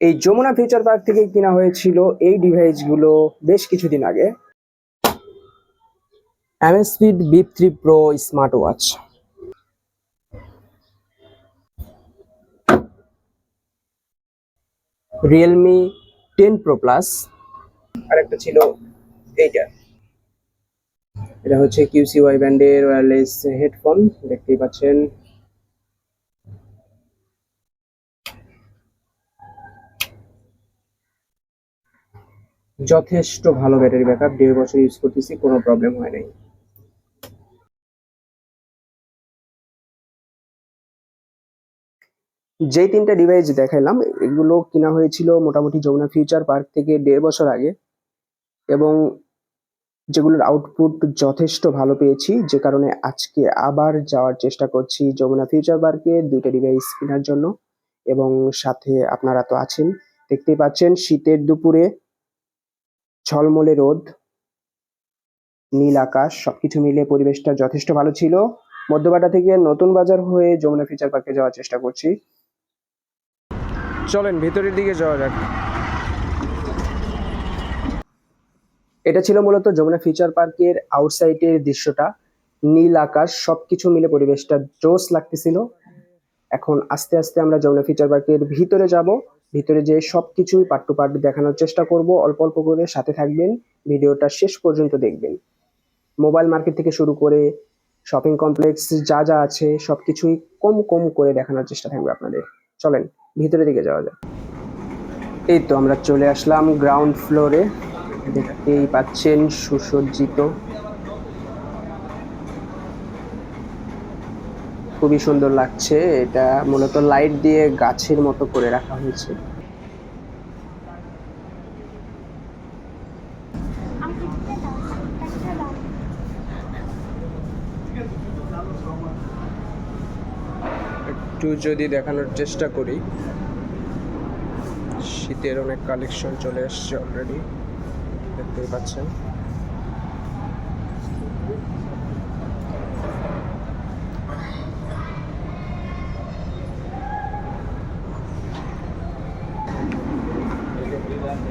এই Jamuna future park থেকে কিনা হয়েছিল এই ডিভাইসগুলো বেশ কিছুদিন আগে। Amazfit Bip three pro smart watch Realme ten pro plus আর একটা ছিল এইটা। এটা হচ্ছে কিউসি ওয়াই ব্যান্ডের ওয়্যারলেস হেডফোন দেখতেই পাচ্ছেন। যথেষ্ট ভালো ব্যাটারি ব্যাকআপ। দেড় বছর ইউজ করতেছি, কোনো প্রবলেম হয় নাই। যেই তিনটা ডিভাইস দেখাইলাম, এগুলো কিনা হয়েছিল মোটামুটি যমুনা ফিউচার পার্ক থেকে দেড় বছর আগে এবং যেগুলোর আউটপুট যথেষ্ট ভালো পেয়েছি, যে কারণে আজকে আবার যাওয়ার চেষ্টা করছি যমুনা ফিউচার পার্কে দুইটা ডিভাইস কেনার জন্য এবং সাথে আপনারা তো আছেন। দেখতেই পাচ্ছেন শীতের দুপুরে ঝলমলে রোদ, নীল আকাশ, সবকিছু মিলে পরিবেশটা যথেষ্ট ভালো ছিল। মধ্যবাটা থেকে নতুন বাজার হয়ে যমুনা ফিচার পার্কে যাওয়ার চেষ্টা করছি। চলেন, ভিতরের দিকে যাওয়া যাক। এটা ছিল মূলত যমুনা ফিচার পার্কের আউটসাইডের দৃশ্যটা। নীল আকাশ, সবকিছু মিলে পরিবেশটা জোস লাগতেছিল। এখন আস্তে আস্তে আমরা যমুনা ফিচার পার্কের ভিতরে যাব। ভিতরে যে সবকিছুই পার্ট টু পার্ট দেখানোর চেষ্টা করব, অল্প অল্প করে সাথে থাকবেন, ভিডিওটা শেষ পর্যন্ত দেখবেন। মোবাইল মার্কেট থেকে শুরু করে শপিং কমপ্লেক্স যা যা আছে সব কিছুই কম কম করে দেখানোর চেষ্টা থাকবে আপনাদের। চলেন, ভিতরের দিকে যাওয়া যাক। এই তো আমরা চলে আসলাম গ্রাউন্ড ফ্লোরে দেখতেই পাচ্ছেন সুসজ্জিত খুবই সুন্দর লাগছে। এটা মূলত লাইট দিয়ে গাছের মতো করে রাখা হয়েছে। একটু যদি দেখানোর চেষ্টা করি। শীতের অনেক কালেকশন চলে এসছে অলরেডি দেখতেই পাচ্ছেন।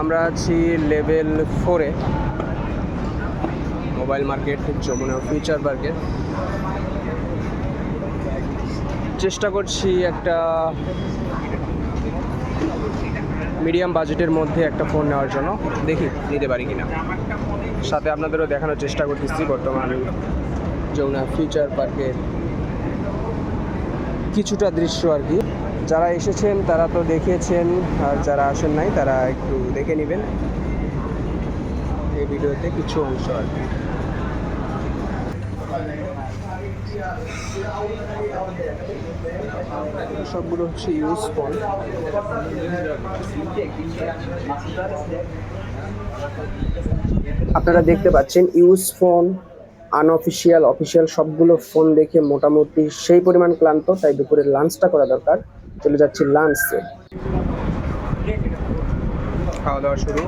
আমরা আছি লেভেল ফোরে। মোবাইল মার্কেট, যমুনা ফিউচার পার্কের চেষ্টা করছি একটা মিডিয়াম বাজেটের মধ্যে একটা ফোন নেওয়ার জন্য। দেখি, নিতে পারি কিনা। সাথে আপনাদেরও দেখানোর চেষ্টা করতেছি বর্তমান যমুনা ফিউচার পার্কের কিছুটা দৃশ্য আর কি। যারা এসেছেন, তারা তো দেখেছেন আর যারা আসেন নাই, তারা একটু দেখে নেবেন। এই ভিডিওতে কিছু অংশ আর কি। সবগুলো হচ্ছে ইউজ ফোন। আপনারা দেখতে পাচ্ছেন, ইউজ ফোন আনঅফিসিয়াল অফিসিয়াল সবগুলো ফোন দেখে মোটামুটি সেই পরিমাণ ক্লান্ত, তাই দুপুরের লাঞ্চটা করা দরকার। চলে যাচ্ছি লাঞ্চে। খাওয়া দাওয়া শুরু।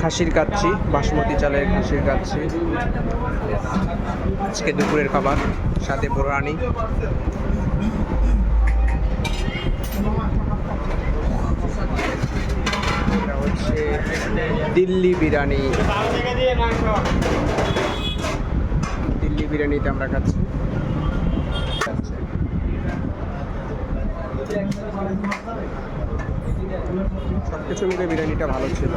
খাসির কাচ্ছি, বাসমতি চালের খাসির কাচ্ছি। আজকে দুপুরের খাবার, সাথে বোরানি হচ্ছে দিল্লি বিরিয়ানি। দিল্লি বিরিয়ানিতে আমরা খাচ্ছি। সবকিছু মিলে বিরিয়ানিটা ভালো ছিল।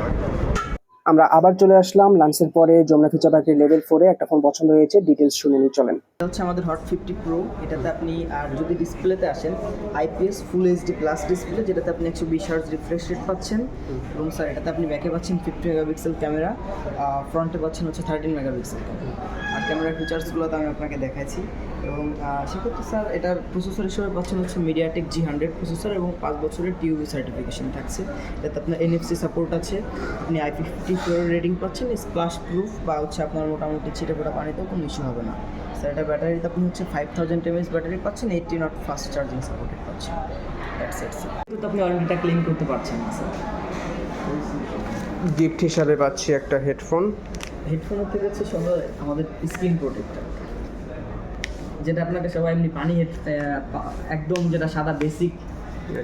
আমরা আবার চলে আসলাম লাঞ্চের পরে যমুনা ফিচার পার্কের লেভেল ফোরে একটা ফোন পছন্দ হয়েছে ডিটেলস শুনে নিয়ে চলেন। এটা হচ্ছে আমাদের হট ফিফটি প্রো এটাতে আপনি আর যদি ডিসপ্লেতে আসেন IPS full HD plus display যেটাতে আপনি একশো বিশ হার্জ রিফ্রেশ রেট পাচ্ছেন। এবং স্যার এটাতে আপনি ব্যাকে পাচ্ছেন ফিফটি মেগাপিক্সেল ক্যামেরা ফ্রন্টে পাচ্ছেন হচ্ছে থার্টিন মেগাপিক্সেল ক্যামেরা আর ক্যামেরার ফিচার্সগুলো তো আমি আপনাকে দেখাইছি। এবং সেক্ষেত্রে স্যার এটার প্রসেসর হিসেবে পাচ্ছেন হচ্ছে মিডিয়াটেক জি হান্ড্রেড প্রসেসর এবং পাঁচ বছরের টিউবি সার্টিফিকেশন থাকছে। এটাতে আপনার এনএফসি সাপোর্ট আছে আপনি আই ফিফটি ফোর রেটিং পাচ্ছেন স্প্লাশ প্রুফ বা হচ্ছে আপনার মোটামুটি ছিটে ফোটা পানিতেও কোনো ইস্যু হবে না। স্যার এটা ব্যাটারিতে আপনি হচ্ছে ফাইভ থাউজেন্ড এমএস ব্যাটারি পাচ্ছেন eighteen watt fast charging supported পাচ্ছেন। দ্যাটস ইট স্যার কিন্তু আপনি ওয়ারেন্টিটা ক্লেম করতে পারছেন না স্যার গিফট হিসাবে পাচ্ছি একটা হেডফোন হেডফোনের থেকে হচ্ছে সবাই আমাদের স্ক্রিন প্রোটেক্টর যেটা আপনাকে সবাই এমনি পানি হেড একদম যেটা সাদা বেসিক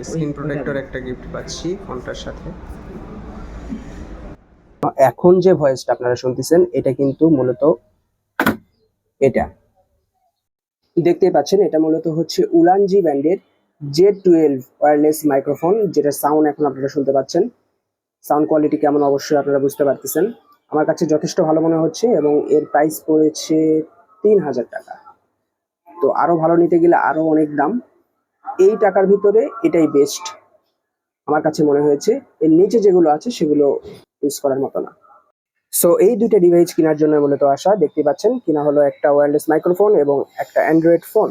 স্ক্রিন প্রোটেক্টর একটা গিফট পাচ্ছি ফোনটার সাথে। এখন যে ভয়েসটা আপনারা শুনতেছেন এটা কিন্তু মূলত এটা। দেখতেই পাচ্ছেন এটা মূলত হচ্ছে উলানজি ব্যান্ডের জে টুয়েলভ ওয়ারলেস মাইক্রোফোন যেটা সাউন্ড এখন আপনারা শুনতে পাচ্ছেন। সাউন্ড কোয়ালিটি কেমন অবশ্যই আপনারা বুঝতে পারতেছেন। আমার কাছে যথেষ্ট ভালো মনে হচ্ছে এবং এর প্রাইস পড়েছে তিন হাজার টাকা। তো আরও ভালো নিতে গেলে আরও অনেক দাম। এই টাকার ভিতরে এটাই বেস্ট আমার কাছে মনে হয়েছে। এর নিচে যেগুলো আছে সেগুলো ইউজ করার মতো না। সো এই দুইটা ডিভাইস কেনার জন্য মূলত আসা দেখতে পাচ্ছেন, কিনা হলো একটা ওয়্যারলেস মাইক্রোফোন এবং একটা অ্যান্ড্রয়েড ফোন